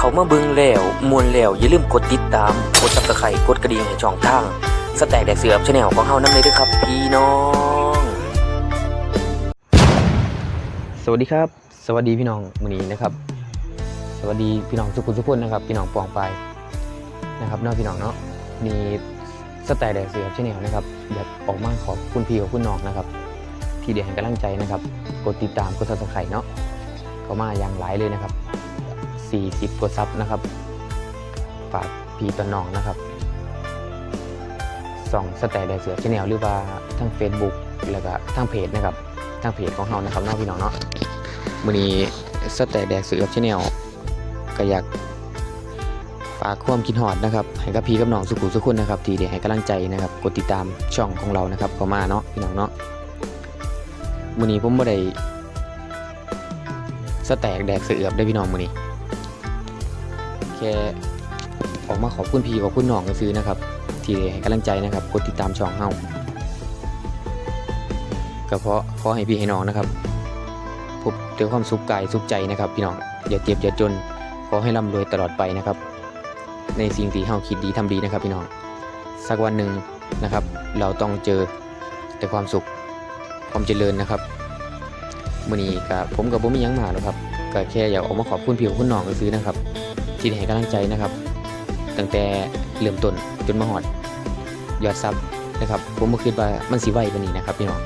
เขามาเบิ่งแล้วมวนแล้วอย่าลืมกดติดตาม กดซับสไครต์กดกระดิ่งให้ช่องทาง สแต็กแดกเสือบชาแนลของเฮานำเลยด้วยครับพี่น้อง สวัสดีครับ สวัสดีพี่น้องมือนี้นะครับ สวัสดีพี่น้องทุกคนทุกคนนะครับ พี่น้องปองไปนะครับเนาะพี่น้องเนาะมีสแต็กแดกเสือบชาแนลนะครับอยากออกมาขอบคุณพี่กับคุณน้องนะครับ ที่เดียวให้กำลังใจนะครับ กดติดตามกดซับสไครต์เนาะเขามาอย่างหลายเลยนะครับ 40 กว่าซับนะครับ ฝากพี่ตอน้องนะครับส่องสแตทแดเสือชแนลหรือว่าทั้ง Facebook แล้วก็ทั้งเพจนะครับทั้งเพจของเรานะครับน้องพี่น้องเนาะมื้อนี้สแตทแดเสือชแนลก็อยากฝากความคิดฮอดนะครับให้กับพี่กับน้องสุขุสุขคนนะครับที่ได้ให้กำลังใจนะครับกดติดตามช่องของเรานะครับเข้ามาเนาะพี่น้องเนาะมื้อนี้ผมบ่ได้สแตกแดกเสือได้พี่น้องมื้อนี้ แค่ออกมาขอบคุณพี่ขอบคุณน้องซื้อนะครับ ที่ให้กำลังใจนะครับกดติดตามช่องเฮาก็เพราะขอให้พี่ให้น้องนะครับพบเจอความสุขกายสุขใจนะครับพี่น้องอย่าเจ็บอย่าจนขอให้ร่ำรวยตลอดไปนะครับ ในสิ่งที่เฮาคิดดีทำดีนะครับ พี่น้องสักวันหนึ่งนะครับ เราต้องเจอแต่ความสุขความเจริญนะครับมื้อนี้กับผมกับผมมียังมาหรอกครับก็แค่อยากออกมาขอบคุณพี่ขอบคุณน้องซื้อนะครับ ที่ได้ให้กำลังใจนะครับ ตั้งแต่เริ่มต้นจนมาหอดยอดซับนะครับผมบ่คิดว่ามันสิไวกว่านี้นะครับพี่น้อง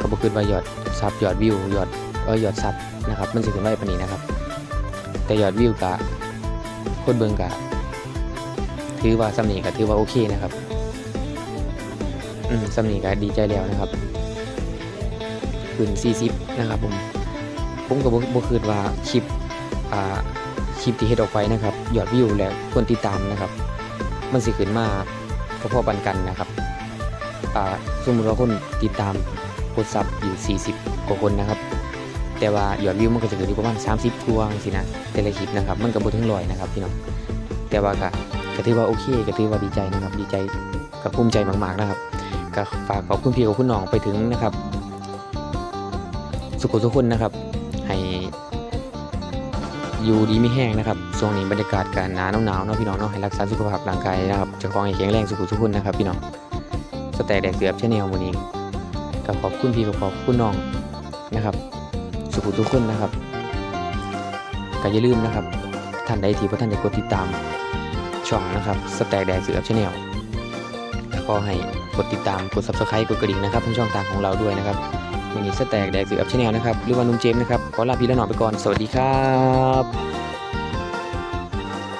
ก็บ่คิดว่ายอดซับยอดวิวยอดเออยอดซับนะครับ มันสิขึ้นไวกว่านี้นะครับ แต่ยอดวิวกะคนเบิ่งกะถือว่าสำนีก็ถือว่าโอเคนะครับอืมสำนีก็ดีใจแล้วนะครับขึ้น40นะครับผมผมก็บ่บ่คิดว่าคลิปอ่า คลิปที่เฮ็ดออกไปนะครับยอดวิวและคนติดตามนะครับ มันสิขึ้นมาพอๆปันกันนะครับอ่าสมมติว่าคนติดตามกดซับอยู่ 40 กว่าคนนะครับ แต่ว่ายอดวิวมันก็จะเกิดอยู่ประมาณ 30กว่าสินะแต่ละคลิปนะครับ มันก็บ่ถึงร้อยนะครับพี่น้องแต่ว่าก็ก็ถือว่าโอเคก็ถือว่าดีใจนะครับ ดีใจกับภูมิใจมากๆนะครับก็ฝากขอบคุณพี่กับคุณน้องไปถึงนะครับ สุขทุกคนนะครับ ให้ อยู่ดีไม่แห้งนะครับช่วงนี้บรรยากาศการหนาวหนาวเนาะพี่น้องเนาะให้รักษาสุขภาพร่างกายนะครับจะคลองให้แข็งแรงสุขุทุกคนนะครับพี่น้องสแต็กแดกเสือบชาแนลวันนี้ก็ขอบคุณพี่กับขอบคุณน้องนะครับ สุขุทุกคนนะครับก็อย่าลืมนะครับ ท่านใดที่พระท่านได้กดติดตามช่องนะครับสแต็กแดกเสือบชาแนลก็ให้กดติดตามกด subscribe กดกระดิ่งนะครับทั้งช่องทางของเราด้วยนะครับ วันนี้สแต็กแดกสืออัพชาแนลนะครับหรือว่านุ่มเจมส์นะครับขอลาพี่และน้อไปก่อนสวัสดีครับ